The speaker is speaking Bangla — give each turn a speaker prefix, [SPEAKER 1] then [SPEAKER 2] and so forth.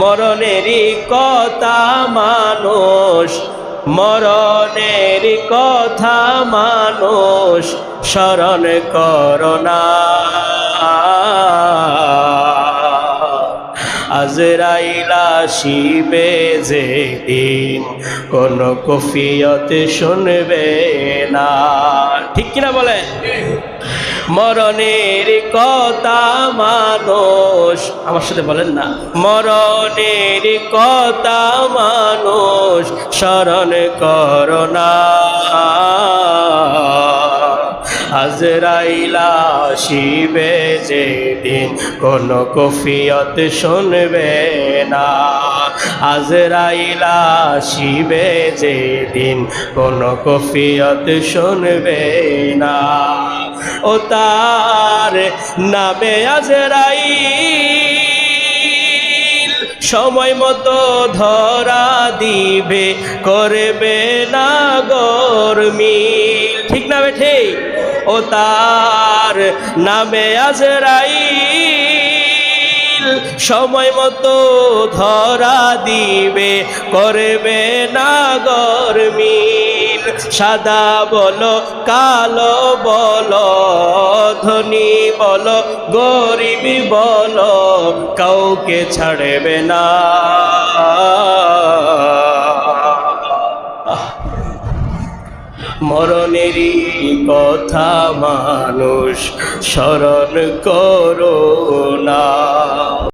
[SPEAKER 1] মরণেরই কথা মানুষ মরণের কথা মানুষ স্মরণ করোনা আজরাইলা শিবে যে দিন কোন কফিয়ত শুনবে না। ঠিক কিনা বলে মরণের কথা মানুষ আমার সাথে বলেন না। মরণের কথা মানুষ স্মরণ করোনা আজরাইলা শিবে যেদিন, কোন কফিয়ত শুনবে না। আজরাইলা শিবে যেদিন, কোন কফিয়ত শুনবে না। ও তার নামে আজরাইল সময় মতো ধরা দিবে, করবে না গরমিল ঠিক না বেঠে ও তার নামে আজরাইল। সময় মতো ধরা দিবে, করবে না গরমিল সাদা বলো, কালো বলো ধনী বলো গরিবি বলো কাউকে ছাড়বে না। মরণেরই কথা মানুষ স্মরণ করো না।